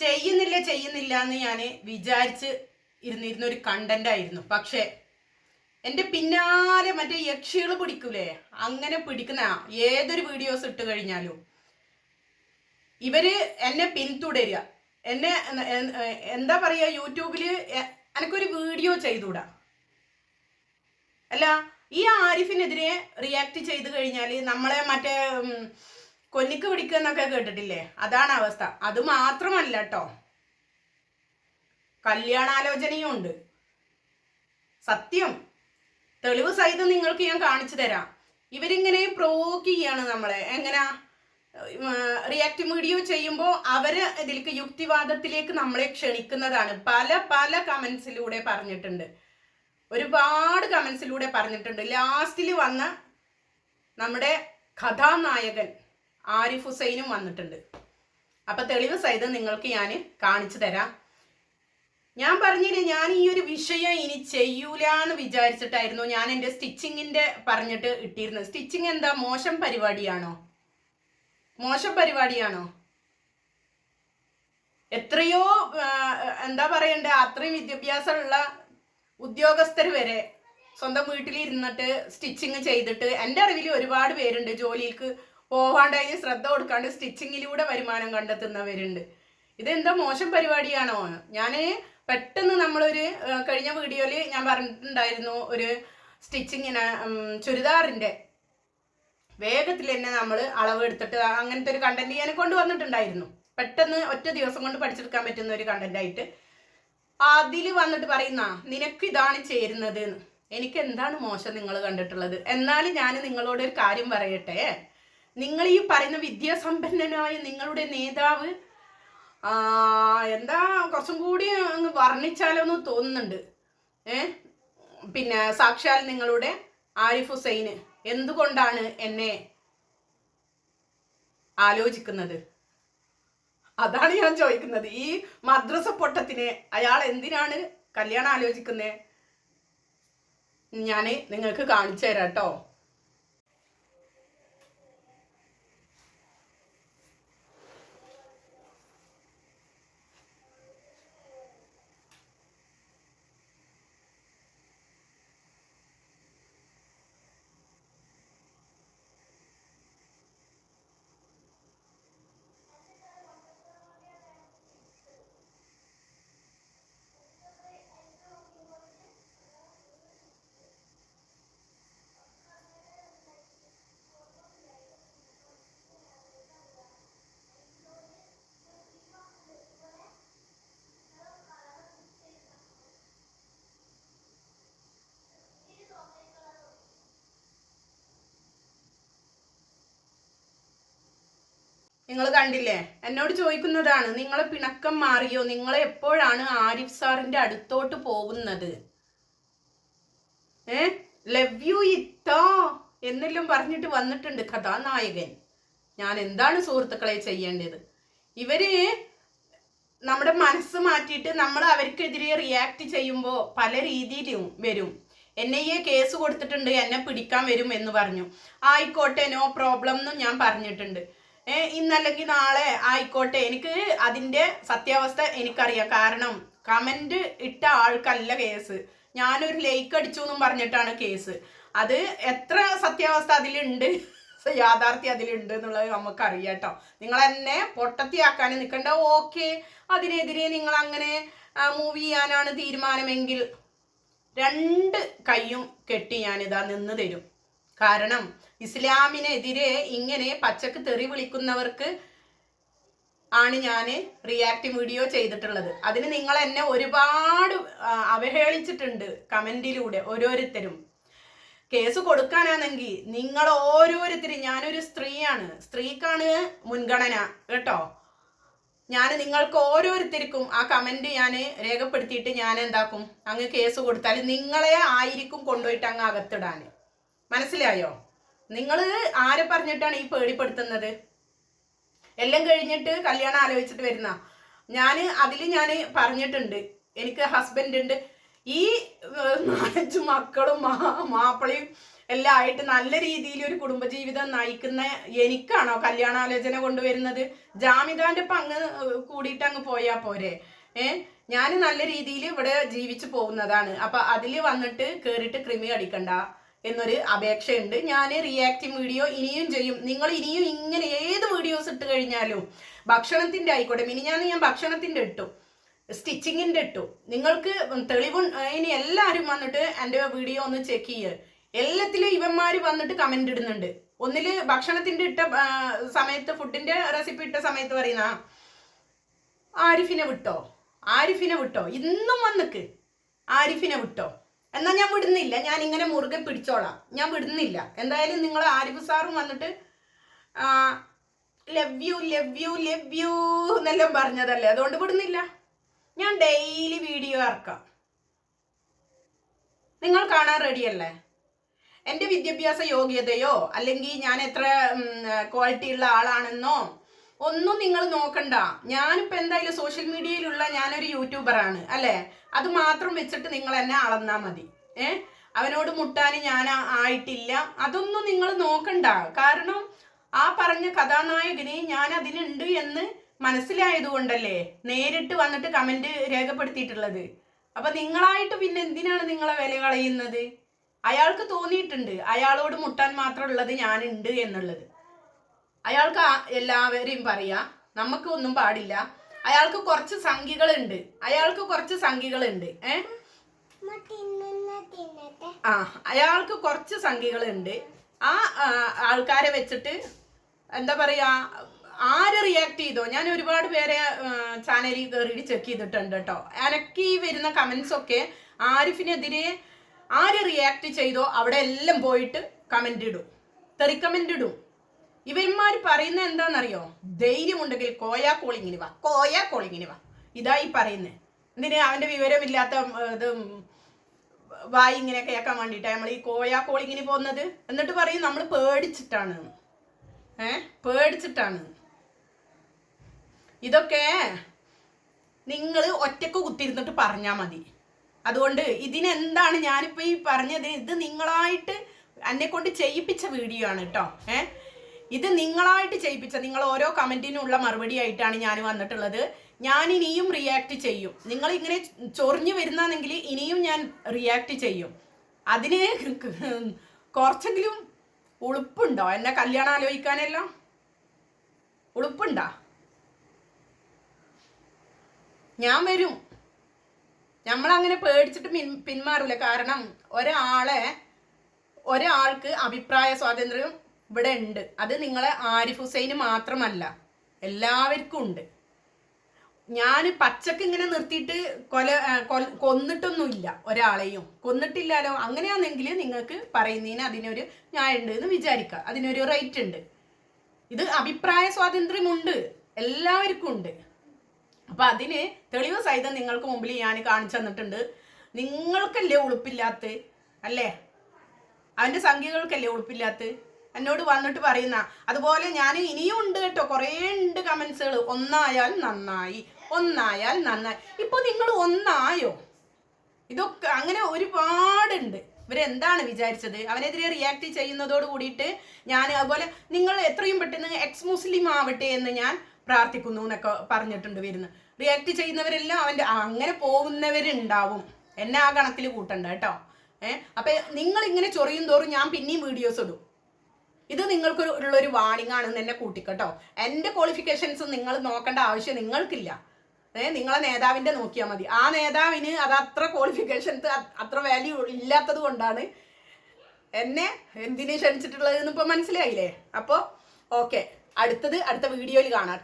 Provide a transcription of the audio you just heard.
ചെയ്യുന്നില്ല ചെയ്യുന്നില്ല എന്ന് ഞാൻ വിചാരിച്ച് ഇരുന്നിരുന്ന ഒരു കണ്ടന്റ് ആയിരുന്നു. പക്ഷെ എന്റെ പിന്നാലെ മറ്റേ യക്ഷികൾ പിടിക്കൂലേ? അങ്ങനെ പിടിക്കുന്ന ഏതൊരു വീഡിയോസ് ഇട്ട് കഴിഞ്ഞാലും ഇവർ എന്നെ പിന്തുടരുക. എന്നെ എന്താ പറയുക യൂട്യൂബിൽ എനിക്കൊരു വീഡിയോ ചെയ്തുകൂടാ? അല്ല ഈ ആരിഫിനെതിരെ റിയാക്ട് ചെയ്ത് കഴിഞ്ഞാൽ നമ്മളെ മറ്റേ ഉം, കൊന്നിക്ക് പിടിക്കുക എന്നൊക്കെ കേട്ടിട്ടില്ലേ? അതാണ് അവസ്ഥ. അത് മാത്രമല്ല കേട്ടോ കല്യാണാലോചനയും ഉണ്ട്. സത്യം. തെളിവ് സഹിതം നിങ്ങൾക്ക് ഞാൻ കാണിച്ചു തരാം. ഇവരിങ്ങനെ പ്രൊവോക്ക് ചെയ്യാണ് നമ്മളെ. എങ്ങനെ? റിയാക്ട് വീഡിയോ ചെയ്യുമ്പോൾ അവർ ഇതിലേക്ക് യുക്തിവാദത്തിലേക്ക് നമ്മളെ ക്ഷണിക്കുന്നതാണ്. പല പല കമന്റ്സിലൂടെ പറഞ്ഞിട്ടുണ്ട്. ഒരുപാട് കമന്റ്സിലൂടെ പറഞ്ഞിട്ടുണ്ട്. ലാസ്റ്റിൽ വന്ന നമ്മുടെ കഥാനായകൻ. ആരിഫ് ഹുസൈനും വന്നിട്ടുണ്ട്. അപ്പൊ തെളിവ് സഹിതം നിങ്ങൾക്ക് ഞാൻ കാണിച്ചു തരാം. ഞാൻ പറഞ്ഞില്ലേ ഞാൻ ഈ ഒരു വിഷയം ഇനി ചെയ്യൂല എന്ന് വിചാരിച്ചിട്ടായിരുന്നു ഞാൻ എന്റെ സ്റ്റിച്ചിങ്ങിന്റെ പറഞ്ഞിട്ട് ഇട്ടിരുന്നത്. സ്റ്റിച്ചിങ് എന്താ? മോശം പരിപാടിയാണോ? മോശം പരിപാടിയാണോ? എത്രയോ എന്താ പറയണ്ടേ അത്രയും വിദ്യാഭ്യാസമുള്ള ഉദ്യോഗസ്ഥർ വരെ സ്വന്തം വീട്ടിലിരുന്നിട്ട് സ്റ്റിച്ചിങ് ചെയ്തിട്ട് എന്റെ അറിവിൽ ഒരുപാട് പേരുണ്ട്. ജോലിക്ക് പോവാണ്ട് അതിന് ശ്രദ്ധ കൊടുക്കാണ്ട് സ്റ്റിച്ചിങ്ങിലൂടെ വരുമാനം കണ്ടെത്തുന്നവരുണ്ട്. ഇതെന്താ മോശം പരിപാടിയാണോ? ഞാൻ പെട്ടെന്ന് നമ്മളൊരു കഴിഞ്ഞ വീഡിയോയിൽ ഞാൻ പറഞ്ഞിട്ടുണ്ടായിരുന്നു ഒരു സ്റ്റിച്ചിങ്ങിന് ചുരിദാറിന്റെ വേഗത്തിൽ തന്നെ നമ്മൾ അളവ് എടുത്തിട്ട് അങ്ങനത്തെ ഒരു കണ്ടന്റ് ഞാൻ കൊണ്ടുവന്നിട്ടുണ്ടായിരുന്നു. പെട്ടെന്ന് ഒറ്റ ദിവസം കൊണ്ട് പഠിച്ചെടുക്കാൻ പറ്റുന്ന ഒരു കണ്ടന്റായിട്ട് അതിൽ വന്നിട്ട് പറയുന്ന നിനക്ക് ഇതാണ് ചേരുന്നത് എനിക്ക് എന്താണ് മോശം നിങ്ങൾ കണ്ടിട്ടുള്ളത്? എന്നാലും ഞാൻ നിങ്ങളോട് ഒരു കാര്യം പറയട്ടെ. നിങ്ങൾ ഈ പറയുന്ന വിദ്യാസമ്പന്നനായ നിങ്ങളുടെ നേതാവ് എന്താ കുറച്ചും കൂടി അങ്ങ് വർണിച്ചാലോ എന്ന് തോന്നുന്നുണ്ട്. ഏ? പിന്നെ സാക്ഷാൽ നിങ്ങളുടെ ആരിഫ് ഹുസൈന് എന്തുകൊണ്ടാണ് എന്നെ ആലോചിക്കുന്നത്? അതാണ് ഞാൻ ചോദിക്കുന്നത്. ഈ മദ്രസ പൊട്ടത്തിനെ അയാൾ എന്തിനാണ് കല്യാണം ആലോചിക്കുന്നത് ഞാൻ നിങ്ങൾക്ക് കാണിച്ചു തരാം കേട്ടോ നിങ്ങൾ കണ്ടില്ലേ? എന്നോട് ചോദിക്കുന്നതാണ് നിങ്ങളെ പിണക്കം മാറിയോ? നിങ്ങൾ എപ്പോഴാണ് ആരിഫ് സാറിന്റെ അടുത്തോട്ട് പോകുന്നത്? ഏ? ലവ് യു ഇത്തോ എന്നെല്ലാം പറഞ്ഞിട്ട് വന്നിട്ടുണ്ട് കഥാനായകൻ. ഞാൻ എന്താണ് സുഹൃത്തുക്കളെ ചെയ്യേണ്ടത്? ഇവർ നമ്മുടെ മനസ്സ് മാറ്റിയിട്ട് നമ്മൾ അവർക്കെതിരെ റിയാക്ട് ചെയ്യുമ്പോൾ പല രീതിയിലും വരും. എന്നെ എ കേസ് കൊടുത്തിട്ടുണ്ട് എന്നെ പിടിക്കാൻ വരും എന്ന് പറഞ്ഞു. ആയിക്കോട്ടെ നോ പ്രോബ്ലം എന്നും ഞാൻ പറഞ്ഞിട്ടുണ്ട്. ഇന്നല്ലെങ്കിൽ നാളെ ആയിക്കോട്ടെ. എനിക്ക് അതിന്റെ സത്യാവസ്ഥ എനിക്കറിയാം. കാരണം കമന്റ് ഇട്ട ആൾക്കല്ല കേസ് ഞാനൊരു ലൈക്ക് അടിച്ചു എന്നും പറഞ്ഞിട്ടാണ് കേസ് അത് എത്ര സത്യാവസ്ഥ അതിലുണ്ട്? യാഥാർത്ഥ്യം അതിലുണ്ട് എന്നുള്ളത് നമുക്കറിയാം കേട്ടോ നിങ്ങൾ എന്നെ പൊട്ടത്തിയാക്കാൻ നിൽക്കണ്ട ഓക്കെ അതിനെതിരെ നിങ്ങൾ അങ്ങനെ മൂവ് ചെയ്യാനാണ് തീരുമാനമെങ്കിൽ രണ്ട് കൈയും കെട്ടി ഞാനിതാ നിന്ന് തരും. കാരണം ഇസ്ലാമിനെതിരെ ഇങ്ങനെ പച്ചക്ക് തെറി വിളിക്കുന്നവർക്ക് ആണ് ഞാൻ റിയാക്ട് വീഡിയോ ചെയ്തിട്ടുള്ളത്. അതിന് നിങ്ങൾ എന്നെ ഒരുപാട് അവഹേളിച്ചിട്ടുണ്ട് കമന്റിലൂടെ ഓരോരുത്തരും. കേസ് കൊടുക്കാനാണെങ്കിൽ നിങ്ങൾ ഓരോരുത്തരും ഞാനൊരു സ്ത്രീയാണ്. സ്ത്രീക്കാണ് മുൻഗണന കേട്ടോ? ഞാൻ നിങ്ങൾക്ക് ഓരോരുത്തർക്കും ആ കമന്റ് ഞാൻ രേഖപ്പെടുത്തിയിട്ട് ഞാൻ എന്താക്കും അങ്ങ് കേസ് കൊടുത്താൽ നിങ്ങളെ ആയിരിക്കും കൊണ്ടുപോയിട്ട് അങ്ങ് അകത്തിടാൻ മനസ്സിലായോ? നിങ്ങൾ ആരെ പറഞ്ഞിട്ടാണ് ഈ പേടിപ്പെടുത്തുന്നത്? എല്ലാം കഴിഞ്ഞിട്ട് കല്യാണം ആലോചിച്ചിട്ട് വരുന്ന. ഞാൻ അതിൽ ഞാൻ പറഞ്ഞിട്ടുണ്ട്. എനിക്ക് ഹസ്ബൻഡ് ഉണ്ട്. ഈ നാലഞ്ച് മക്കളും മാപ്പിളയും എല്ലാം ആയിട്ട് നല്ല രീതിയിൽ ഒരു കുടുംബജീവിതം നയിക്കുന്ന എനിക്കാണോ കല്യാണാലോചന കൊണ്ടുവരുന്നത്? ജാമിതാന്റെ ഒപ്പം അങ്ങ് കൂടിയിട്ട് അങ്ങ് പോയാ പോരെ. ഏ ഞാൻ നല്ല രീതിയിൽ ഇവിടെ ജീവിച്ചു പോകുന്നതാണ്. അപ്പൊ അതിൽ വന്നിട്ട് കേറിട്ട് കൃമി അടിക്കണ്ട. എന്നൊരു അപേക്ഷയുണ്ട്. ഞാൻ റിയാക്റ്റിംഗ് വീഡിയോ ഇനിയും ചെയ്യും. നിങ്ങൾ ഇനിയും ഇങ്ങനെ ഏത് വീഡിയോസ് ഇട്ട് കഴിഞ്ഞാലും ഭക്ഷണത്തിന്റെ ആയിക്കോട്ടെ ഇനി ഞാൻ ഞാൻ ഭക്ഷണത്തിന്റെ ഇട്ടു. സ്റ്റിച്ചിങ്ങിന്റെ ഇട്ടു. നിങ്ങൾക്ക് തെളിവ് ഇനി എല്ലാവരും വന്നിട്ട് എന്റെ വീഡിയോ ഒന്ന് ചെക്ക് ചെയ്യുക എല്ലാത്തിലും ഇവന്മാര് വന്നിട്ട് കമന്റ് ഇടുന്നുണ്ട്. ഒന്നിൽ ഭക്ഷണത്തിന്റെ ഇട്ട സമയത്ത് ഫുഡിന്റെ റെസിപ്പി ഇട്ട സമയത്ത് പറയുന്ന ആരിഫിനെ വിട്ടോ? ആരിഫിനെ വിട്ടോ? ഇന്നും വന്നിക്ക്. ആരിഫിനെ വിട്ടോ? എന്നാ ഞാൻ വിടുന്നില്ല. ഞാൻ ഇങ്ങനെ മുറുകെ പിടിച്ചോളാം. ഞാൻ വിടുന്നില്ല. എന്തായാലും നിങ്ങൾ ആരിഫ് സാറും വന്നിട്ട് love you love you love you എന്നെല്ലാം പറഞ്ഞതല്ലേ? അതുകൊണ്ട് വിടുന്നില്ല. ഞാൻ ഡെയിലി വീഡിയോ ഇറക്കാം. നിങ്ങൾ കാണാൻ റെഡിയല്ലേ എന്റെ വിദ്യാഭ്യാസ യോഗ്യതയോ അല്ലെങ്കിൽ ഞാൻ എത്ര ക്വാളിറ്റി ഉള്ള ആളാണെന്നോ ഒന്നും നിങ്ങൾ നോക്കണ്ട. ഞാനിപ്പോൾ എന്തായാലും സോഷ്യൽ മീഡിയയിലുള്ള ഞാനൊരു യൂട്യൂബറാണ് അല്ലേ? അത് മാത്രം വെച്ചിട്ട് നിങ്ങൾ എന്നെ അളന്നാ മതി. ഏ? അവനോട് മുട്ടാൻ ഞാൻ ആയിട്ടില്ല. അതൊന്നും നിങ്ങൾ നോക്കണ്ട. കാരണം ആ പറഞ്ഞ കഥാനായകനെ ഞാൻ അതിനുണ്ട് എന്ന് മനസ്സിലായതുകൊണ്ടല്ലേ നേരിട്ട് വന്നിട്ട് കമന്റ് രേഖപ്പെടുത്തിയിട്ടുള്ളത്. അപ്പൊ നിങ്ങളായിട്ട് പിന്നെ എന്തിനാണ് നിങ്ങളെ വില കളയുന്നത്? അയാൾക്ക് തോന്നിയിട്ടുണ്ട്. അയാളോട് മുട്ടാൻ മാത്രമുള്ളത് ഞാനുണ്ട് എന്നുള്ളത്. അയാൾക്ക് എല്ലാവരെയും പറയാ. നമുക്ക് ഒന്നും പാടില്ല. അയാൾക്ക് കുറച്ച് സംഖ്യകളുണ്ട് അയാൾക്ക് കുറച്ച് സംഖ്യകളുണ്ട് ഏ? ആ അയാൾക്ക് കുറച്ച് സംഖ്യകളുണ്ട് ആ ആൾക്കാരെ വെച്ചിട്ട് എന്താ പറയാ ആര് റിയാക്ട് ചെയ്തോ? ഞാൻ ഒരുപാട് പേരെ ചാനലിൽ കയറി ചെക്ക് ചെയ്തിട്ടുണ്ട് കേട്ടോ എനക്ക് ഈ വരുന്ന കമന്റ്സ് ഒക്കെ ആരിഫിനെതിരെ ആര് റിയാക്ട് ചെയ്തോ അവിടെ എല്ലാം പോയിട്ട് കമന്റ് ഇടും. തെറി കമന്റ് ഇടും. ഇവന്മാർ പറയുന്നത് എന്താണെന്നറിയോ? ധൈര്യമുണ്ടെങ്കിൽ കോയാ കോളിങ്ങിന് വാ കോയാ കോളിങ്ങിന് വാ. ഇതാ ഈ പറയുന്നത് എന്തിന്? അവന്റെ വിവരമില്ലാത്ത ഇത് വായി ഇങ്ങനെ കേൾക്കാൻ വേണ്ടിയിട്ടാണ് നമ്മൾ ഈ കോയാ കോളിങ്ങിന് പോകുന്നത്. എന്നിട്ട് പറയും നമ്മൾ പേടിച്ചിട്ടാണ്. ഏ? പേടിച്ചിട്ടാണ്. ഇതൊക്കെ നിങ്ങൾ ഒറ്റയ്ക്ക് കുത്തിരുന്നിട്ട് പറഞ്ഞാൽ മതി. അതുകൊണ്ട് ഇതിനെന്താണ് ഞാനിപ്പോൾ ഈ പറഞ്ഞത്? ഇത് നിങ്ങളായിട്ട് എന്നെ കൊണ്ട് ചെയ്യിപ്പിച്ച വീഡിയോ ആണ് കേട്ടോ. ഏ? ഇത് നിങ്ങളായിട്ട് ചെയ്യിപ്പിച്ച നിങ്ങൾ ഓരോ കമന്റിനുള്ള മറുപടി ആയിട്ടാണ് ഞാൻ വന്നിട്ടുള്ളത്. ഞാൻ ഇനിയും റിയാക്ട് ചെയ്യും. നിങ്ങൾ ഇങ്ങനെ ചൊറിഞ്ഞു വരുന്നാണെങ്കിൽ ഇനിയും ഞാൻ റിയാക്ട് ചെയ്യും. അതിന് കുറച്ചെങ്കിലും ഉളുപ്പുണ്ടോ? എന്നെ കല്യാണം ആലോചിക്കാനെല്ലാം? ഉളുപ്പുണ്ടോ? ഞാൻ വരും. നമ്മളങ്ങനെ പേടിച്ചിട്ട് പിൻ പിന്മാറില്ല കാരണം ഒരാളെ ഒരാൾക്ക് അഭിപ്രായ സ്വാതന്ത്ര്യം ഇവിടെ ഉണ്ട് അത് നിങ്ങളെ ആരിഫ് ഹുസൈന് മാത്രമല്ല എല്ലാവർക്കും ഉണ്ട്. ഞാൻ പച്ചക്ക് ഇങ്ങനെ നിർത്തിയിട്ട് കൊല കൊന്നിട്ടൊന്നുമില്ല ഒരാളെയും. കൊന്നിട്ടില്ലാലോ അങ്ങനെയാണെങ്കിൽ നിങ്ങൾക്ക് പറയുന്നതിന് അതിനൊരു ന്യായമുണ്ട് എന്ന് വിചാരിക്കുക. അതിനൊരു റേറ്റ് ഉണ്ട് ഇത് അഭിപ്രായ സ്വാതന്ത്ര്യമുണ്ട്. എല്ലാവർക്കും ഉണ്ട്. അപ്പൊ അതിന് തെളിവ് സഹിതം നിങ്ങൾക്ക് മുമ്പിൽ ഞാൻ കാണിച്ചു തന്നിട്ടുണ്ട്. നിങ്ങൾക്കല്ലേ ഉളുപ്പില്ലാത്ത അല്ലേ? അവന്റെ സംഖ്യകൾക്കല്ലേ ഉളുപ്പില്ലാത്ത എന്നോട് വന്നിട്ട് പറയുന്ന അതുപോലെ ഞാൻ ഇനിയും ഉണ്ട് കേട്ടോ. കുറേ ഉണ്ട് കമൻസുകൾ ഒന്നായാൽ നന്നായി. ഒന്നായാൽ നന്നായി. ഇപ്പൊ നിങ്ങൾ ഒന്നായോ? ഇതൊക്കെ അങ്ങനെ ഒരുപാടുണ്ട്. ഇവരെന്താണ് വിചാരിച്ചത്? അവനെതിരെ റിയാക്ട് ചെയ്യുന്നതോട് കൂടിയിട്ട് ഞാൻ അതുപോലെ നിങ്ങൾ എത്രയും പെട്ടെന്ന് എക്സ് മുസ്ലിം ആവട്ടെ എന്ന് ഞാൻ പ്രാർത്ഥിക്കുന്നു എന്നൊക്കെ പറഞ്ഞിട്ടുണ്ട് വരുന്നു. റിയാക്ട് ചെയ്യുന്നവരെല്ലാം അവന്റെ അങ്ങനെ പോകുന്നവരുണ്ടാവും. എന്നെ ആ കണക്കിൽ കൂട്ടണ്ട കേട്ടോ. ഏഹ് അപ്പൊ നിങ്ങൾ ഇങ്ങനെ ചൊറിയും തോറും ഞാൻ പിന്നെയും വീഡിയോസ് ഇടും. ഇത് നിങ്ങൾക്ക് ഉള്ളൊരു വാണിംഗ് ആണെന്ന് തന്നെ കൂട്ടിക്കട്ടോ എന്റെ ക്വാളിഫിക്കേഷൻസ് നിങ്ങൾ നോക്കേണ്ട ആവശ്യം നിങ്ങൾക്കില്ല. ഏ നിങ്ങളെ നേതാവിന്റെ നോക്കിയാൽ മതി. ആ നേതാവിന് അത് അത്ര ക്വാളിഫിക്കേഷൻസ് അത്ര വാല്യൂ ഇല്ലാത്തത് കൊണ്ടാണ് എന്നെ എന്തിനു ക്ഷണിച്ചിട്ടുള്ളത് ഇപ്പം മനസ്സിലായില്ലേ? അപ്പോൾ ഓക്കെ അടുത്തത് അടുത്ത വീഡിയോയിൽ കാണാം